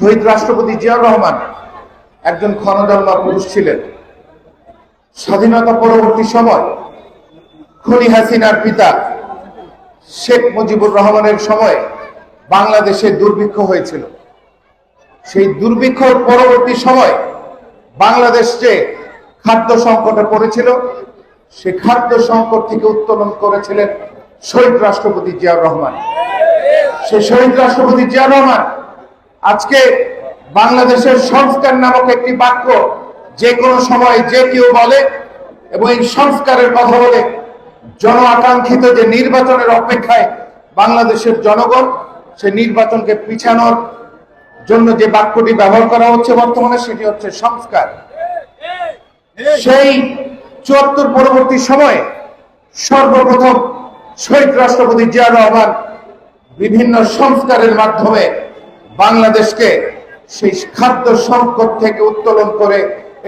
শহীদ রাষ্ট্রপতি জিয়াউর রহমান একজন ক্ষণজন্মা পুরুষ ছিলেন। স্বাধীনতা পরবর্তী সময় খনি হাসিনার পিতা শেখ মুজিবুর রহমানের সময়ে বাংলাদেশে দুর্ভিক্ষ হয়েছিল। সেই দুর্ভিক্ষর পরবর্তী সময় বাংলাদেশ যে খাদ্য সংকটে পড়েছিল, সে খাদ্য সংকট থেকে উত্তোলন করেছিলেন শহীদ রাষ্ট্রপতি জিয়াউর রহমান। সেই শহীদ রাষ্ট্রপতি জিয়াউর রহমান আজকে বাংলাদেশের সংস্কার নামক একটি বাক্য যে কোনো সময় যে কেউ বলে এবং এই সংস্কারের কথা বলে জন আকাঙ্ক্ষিত যে নির্বাচনের অপেক্ষায় বাংলাদেশের জনগণ সে নির্বাচনকে পিছানোর জন্য যে বাক্যটি ব্যবহার করা হচ্ছে বর্তমানে সেটি হচ্ছে সংস্কার। সেই চুয়াত্তর পরবর্তী সময়ে সর্বপ্রথম শহীদ রাষ্ট্রপতি জিয়া রহমান বিভিন্ন সংস্কারের মাধ্যমে বাংলাদেশকে সেই খাদ্য সংকট থেকে উত্তোলন করে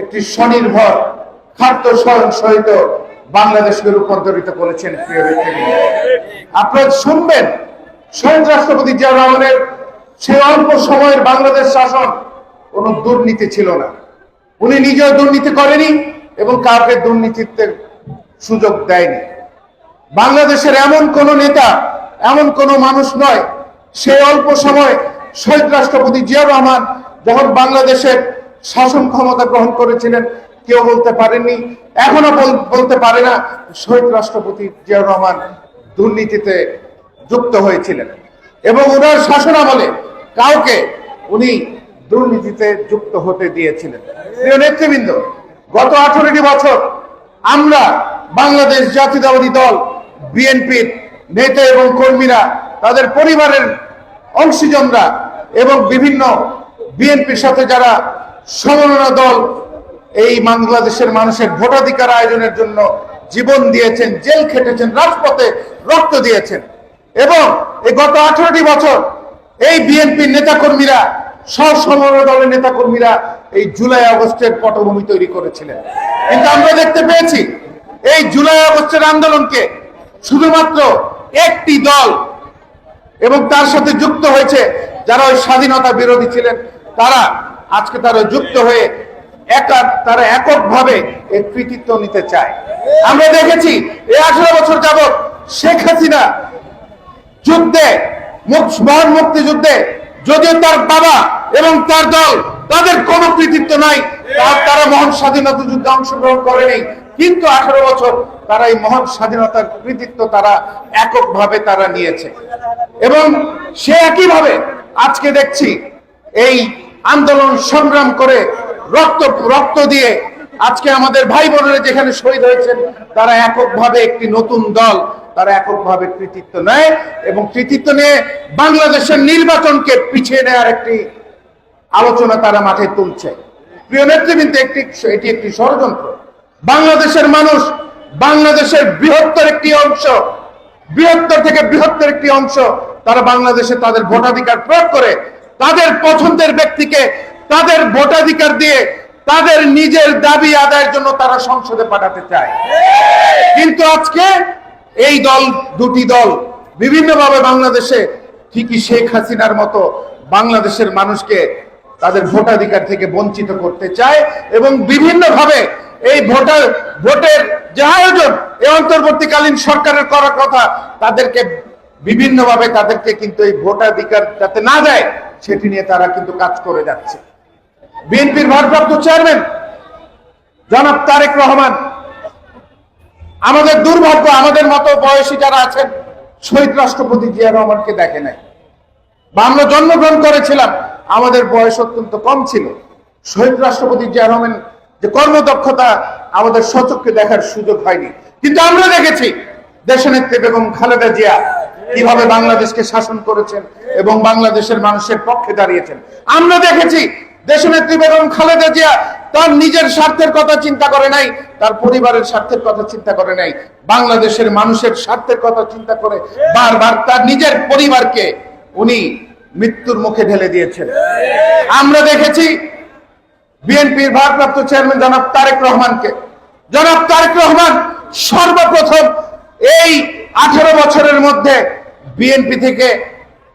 একটি স্বনির্ভর খাদ্য স্বয়ংসহিত বাংলাদেশকে রূপান্তরিত করেছেন ব্যক্তিবৃন্দ। আপনারা শুনবেন? শহীদ রাষ্ট্রপতি জিয়া রহমানের সেই অল্প সময়ের বাংলাদেশ শাসন কোনো দুর্নীতি ছিল না। উনি নিজেও দুর্নীতি করেনি এবং কাউকে দুর্নীতিতে সুযোগ দেয়নি। বাংলাদেশের এমন কোন নেতা, এমন কোন মানুষ নয়, সে অল্প সময় শহীদ রাষ্ট্রপতি জিয়া রহমান যখন বাংলাদেশের শাসন ক্ষমতা গ্রহণ করেছিলেন, কেউ বলতে পারেননি এখনও বল- বলতে পারে না, শহীদ রাষ্ট্রপতি জিয়া রহমান দুর্নীতিতে যুক্ত হয়েছিলেন। এবং ওনার শাসন আমলে কাউকে উনি দুর্নীতিতে যুক্ত হতে দিয়েছিলেন। প্রিয় নেতৃবৃন্দ, গত আঠারোটি বছর আমরা বাংলাদেশ জাতীয়তাবাদী দল, বিএনপির নেতা এবং কর্মীরা, তাদের পরিবারের অংশীজনরা এবং বিভিন্ন বিএনপির সাথে যারা সমন্বয় দল এই বাংলাদেশের মানুষের ভোটাধিকার আয়োজনের জন্য জীবন দিয়েছেন, জেল খেটেছেন, রাজপথে রক্ত দিয়েছেন এবং এই গত আঠারোটি বছর এই বিএনপির নেতাকর্মীরা সসমন্বয় দলের নেতাকর্মীরা এই জুলাই আগস্টের পটভূমি তৈরি করেছিলেন। কিন্তু আমরা দেখতে পেয়েছি, এই জুলাই আগস্টের আন্দোলনকে শুধুমাত্র একটি দল এবং তার সাথে যুক্ত হয়েছে যারা ওই স্বাধীনতা বিরোধী ছিলেন, তারা আজকে তারা যুক্ত হয়ে একা, তারা এককভাবে এর কৃতিত্ব নিতে চায়। আমরা দেখেছি, এই আঠারো বছর যাবৎ শেখ হাসিনা যুদ্ধে মহান মুক্তিযুদ্ধে, যদিও তার বাবা এবং তার দল, তাদের কোনো কৃতিত্ব নাই তারা মহান স্বাধীনতা যুদ্ধে অংশগ্রহণ করেনি। কিন্তু আঠারো বছর তারা এই মহান স্বাধীনতার কৃতিত্ব তারা এককভাবে তারা নিয়েছে। এবং সে একইভাবে আজকে দেখছি এই আন্দোলন সংগ্রাম করে রক্ত রক্ত দিয়ে আজকে আমাদের ভাই বোনেরা যেখানে শহীদ হয়েছেন, তারা এককভাবে একটি নতুন দল, তারা এককভাবে কৃতিত্ব নেয় এবং কৃতিত্ব নিয়ে বাংলাদেশের নির্বাচনকে পিছিয়ে নেওয়ার একটি আলোচনা তারা মাঠে তুলছে। প্রিয় নেতৃবৃন্দ, একটি এটি একটি ষড়যন্ত্র। বাংলাদেশের মানুষ বাংলাদেশের বৃহত্তর একটি অংশ, বৃহত্তর থেকে বৃহত্তর একটি অংশ, তারা বাংলাদেশে তাদের ভোটাধিকার প্রয়োগ করে, তাদের পছন্দের ব্যক্তিকে তাদের ভোটাধিকার দিয়ে তাদের নিজের দাবি আদায়ের জন্য তারা সংসদে পাঠাতে চায়। কিন্তু আজকে এই দল, দুটি দল বিভিন্নভাবে বাংলাদেশে ঠিকই শেখ হাসিনার মতো বাংলাদেশের মানুষকে তাদের ভোটাধিকার থেকে বঞ্চিত করতে চায় এবং বিভিন্নভাবে এই ভোটার, ভোটের যে আয়োজন এই অন্তর্বর্তীকালীন সরকারের করার কথা, তাদেরকে বিভিন্নভাবে তাদেরকে কিন্তু এই ভোটাধিকার যাতে না দেয়, সেটি নিয়ে তারা কিন্তু কাজ করে যাচ্ছে। বিএনপির ভারপ্রাপ্ত চেয়ারম্যান, জনাব তারেক রহমান, আমাদের দুর্ভাগ্য, আমাদের মতো বয়সী যারা আছেন, শহীদ রাষ্ট্রপতি জিয়া রহমানকে দেখে নাই। বা আমরা জন্মগ্রহণ করেছিলাম, আমাদের বয়স অত্যন্ত কম ছিল। শহীদ রাষ্ট্রপতি জিয়া রহমান যে কর্মদক্ষতা আমাদের সচক্ষে দেখার সুযোগ হয়নি। কিন্তু আমরা দেখেছি, দেশনেত্রী বেগম খালেদা জিয়া কীভাবে বাংলাদেশকে শাসন করেছেন এবং বাংলাদেশের মানুষের পক্ষে দাঁড়িয়েছেন। আমরা দেখেছি, দেশনেত্রী বেগম খালেদা জিয়া তার নিজের স্বার্থের কথা চিন্তা করে নাই, তার পরিবারের স্বার্থের কথা চিন্তা করে নাই, বাংলাদেশের মানুষের স্বার্থের কথা চিন্তা করে বারবার তার নিজের পরিবারকে উনি মৃত্যুর মুখে ঢেলে দিয়েছেন। আমরা দেখেছি বিএনপির ভারপ্রাপ্ত চেয়ারম্যান জনাব তারেক রহমানকে। জনাব তারেক রহমান সর্বপ্রথম এই আঠারো বছরের মধ্যে বিএনপি থেকে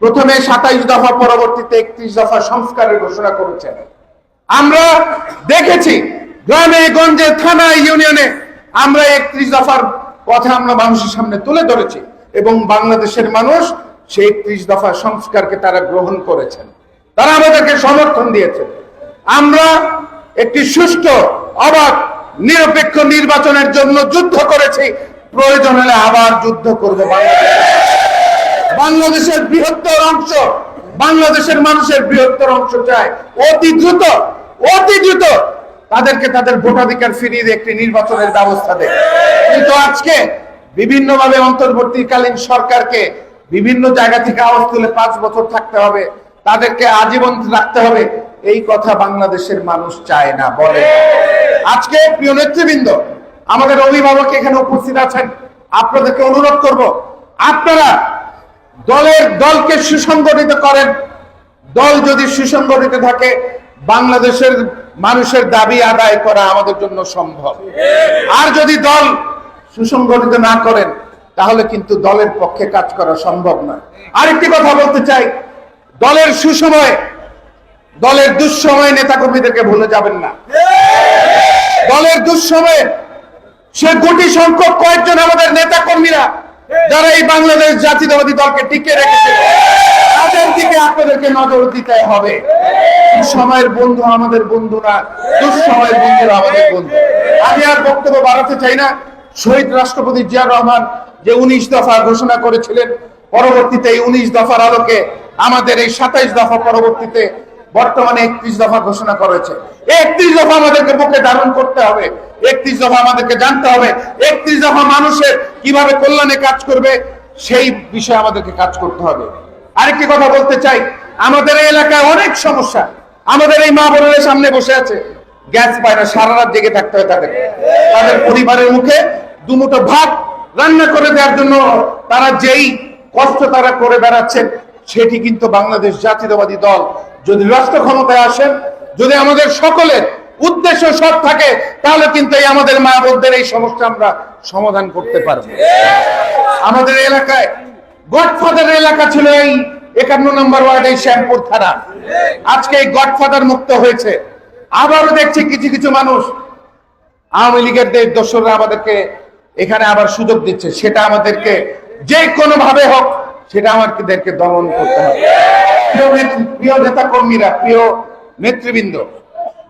প্রথমে সাতাইশ দফা, পরবর্তীতে একত্রিশ দফা সংস্কারের ঘোষণা করেছেন। আমরা দেখেছি গ্রামে, গঞ্জে, থানায়, ইউনিয়নে আমরা একত্রিশ দফার কথা আমরা মানুষের সামনে তুলে ধরেছি এবং বাংলাদেশের মানুষ সেই একত্রিশ দফা সংস্কারকে তারা গ্রহণ করেছেন। তারা আমাদেরকে সমর্থন দিয়েছেন আমরা একটি সুষ্ঠু, অবাক, নিরপেক্ষ নির্বাচনের জন্য যুদ্ধ করেছি। প্রয়োজন হলে আবার যুদ্ধ করবে বাংলাদেশের বৃহত্তর অংশ, বাংলাদেশের মানুষের বৃহত্তর অংশ চায় অতি দ্রুত অতি দ্রুত তাদেরকে তাদের ভোটাধিকার ফিরিয়ে দিয়ে একটি নির্বাচনের ব্যবস্থা দেয়। কিন্তু আজকে বিভিন্নভাবে অন্তর্বর্তীকালীন সরকারকে বিভিন্ন জায়গা থেকে আওয়াজ তুলে পাঁচ বছর থাকতে হবে। তাদেরকে আজীবন রাখতে হবে। এই কথা বাংলাদেশের মানুষ চায় না, বলে। আজকে প্রিয় নেতৃবৃন্দ, আমাদের অভিভাবক এখানে উপস্থিত আছেন। আপনাদেরকে অনুরোধ করব, আপনারা দলের দলকে সুসংগঠিত করেন। দল যদি সুসংগঠিত থাকে, বাংলাদেশের মানুষের দাবি আদায় করা আমাদের জন্য সম্ভব। আর যদি দল সুসংগঠিত না করেন, তাহলে কিন্তু দলের পক্ষে কাজ করা সম্ভব নয়। আরেকটি কথা বলতে চাই দলের সুসময়ে, দলের দুঃসময়ে নেতাকর্মীদেরকে ভুলে যাবেন না। দলের দুঃসময়ে সে কোটি সংখ্যক কয়েকজন আমাদের নেতা কর্মীরা যারা এই বাংলাদেশ জাতীয়তাবাদী দলকে টিকে রেখেছে, তাদের দিকে আপনাদেরকে নজর দিতে হবে। সময়ের বন্ধু আমাদের বন্ধু না দুঃসময়ের বন্ধুরা আমাদের বন্ধু। আমি আর বক্তব্য বাড়াতে চাই না। শহীদ রাষ্ট্রপতি জিয়া রহমান যে উনিশ দফা ঘোষণা করেছিলেন পরবর্তীতে এই উনিশ দফার আলোকে আমাদের এই সাতাইশ দফা পরবর্তীতে বর্তমানে একত্রিশ দফা ঘোষণা করেছে। একত্রিশ দফা আমাদেরকে বুকে ধারণ করতে হবে। একত্রিশ দফা আমাদেরকে জানতে হবে। একত্রিশ দফা মানুষের কীভাবে কল্যাণে কাজ করবে, সেই বিষয়ে আমাদেরকে কাজ করতে হবে। আরেকটি কথা বলতে চাই, আমাদের এই এলাকায় অনেক সমস্যা। আমাদের এই মা বোনের সামনে বসে আছে। গ্যাস পায় না সারা রাত জেগে থাকতে হয় তাদের। তাদের পরিবারের মুখে দুমুটো ভাত রান্না করে দেওয়ার জন্য তারা যেই কষ্ট তারা করে বেড়াচ্ছেন, সেটি কিন্তু বাংলাদেশ জাতীয়তাবাদী দল। যদি রাষ্ট্র ক্ষমতায় আসেন, যদি আমাদের সকলের উদ্দেশ্য সৎ থাকে, তাহলে কিন্তু এই আমাদের মা বোনদের এই সমস্যা আমরা সমাধান করতে পারব। আমাদের এলাকায় গডফাদার এলাকা ছিল এই একান্ন নম্বর ওয়ার্ড, এই শ্যামপুর থানা। আজকে এই গডফাদার মুক্ত হয়েছে। আবারও দেখছি কিছু কিছু মানুষ, আওয়ামী লীগের দেশ দোসররা আমাদেরকে এখানে আবার সুযোগ দিচ্ছে। সেটা আমাদেরকে যে কোনো ভাবে হোক, সেটা আমাদেরকে দমন করতে হবে। প্রিয় নেতা কর্মীরা প্রিয় নেতৃবৃন্দ,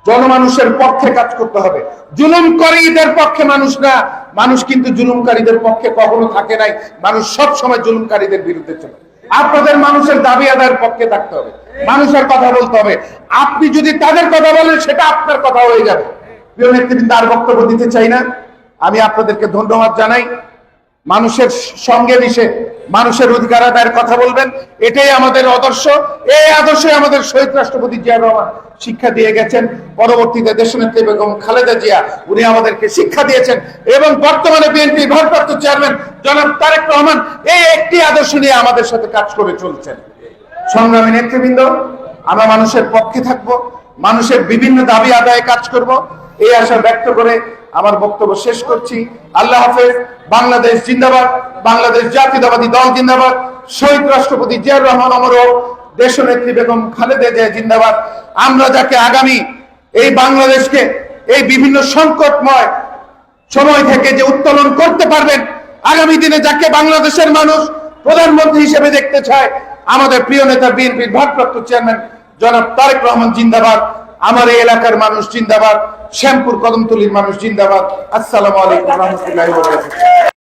জনমানুষের পক্ষে কাজ করতে হবে। জুলুমকারীদের পক্ষে মানুষ না, মানুষ কিন্তু জুলুমকারীদের পক্ষে কখনো থাকে নাই। মানুষ সব সময় জুলুমকারীদের বিরুদ্ধে চলে। আপনাদের মানুষের দাবি আদায়ের পক্ষে থাকতে হবে। মানুষের কথা বলতে হবে। আপনি যদি তাদের কথা বলেন, সেটা আপনার কথা হয়ে যাবে। প্রিয় নেতৃবৃন্দ, আর বক্তব্য দিতে চাই না। আমি আপনাদেরকে ধন্যবাদ জানাই। মানুষের সঙ্গে মিশে মানুষের অধিকার আদায়ের কথা বলবেন। এটাই আমাদের আদর্শ। এই আদর্শে আমাদের শহীদ রাষ্ট্রপতি জিয়া রহমান শিক্ষা দিয়ে গেছেন। পরবর্তীতে দেশনেত্রী বেগম খালেদা জিয়া, উনি আমাদেরকে শিক্ষা দিয়েছেন। এবং বর্তমানে বিএনপি ভারপ্রাপ্ত চেয়ারম্যান জনাব তারেক রহমান এই একটি আদর্শ নিয়ে আমাদের সাথে কাজ করে চলছেন। সংগ্রামী নেতৃবৃন্দ, আমরা মানুষের পক্ষে থাকব, মানুষের বিভিন্ন দাবি আদায়ে কাজ করব। এই আশা ব্যক্ত করে আমার বক্তব্য শেষ করছি। আল্লাহ হাফেজ। বাংলাদেশ জিন্দাবাদ, বাংলাদেশ জাতীয়তাবাদী দল জিন্দাবাদ, শহীদ রাষ্ট্রপতি জিয়াউর রহমান অমর দেশনেত্রী বেগম খালেদা জিয়া জিন্দাবাদ। আমরা যাকে আগামী এই বাংলাদেশকে এই বিভিন্ন সংকটময় সময় থেকে যে উত্তোলন করতে পারবেন, আগামী দিনে যাকে বাংলাদেশের মানুষ প্রধানমন্ত্রী হিসেবে দেখতে চায়, আমাদের প্রিয় নেতা বিএনপির ভারপ্রাপ্ত চেয়ারম্যান জনাব তারেক রহমান জিন্দাবাদ। আমার এই এলাকার মানুষ জিন্দাবাদ। শ্যামপুর কদমতলির মানুষ জিন্দাবাদ। আসসালামু আলাইকুম রহমতুল্লাহ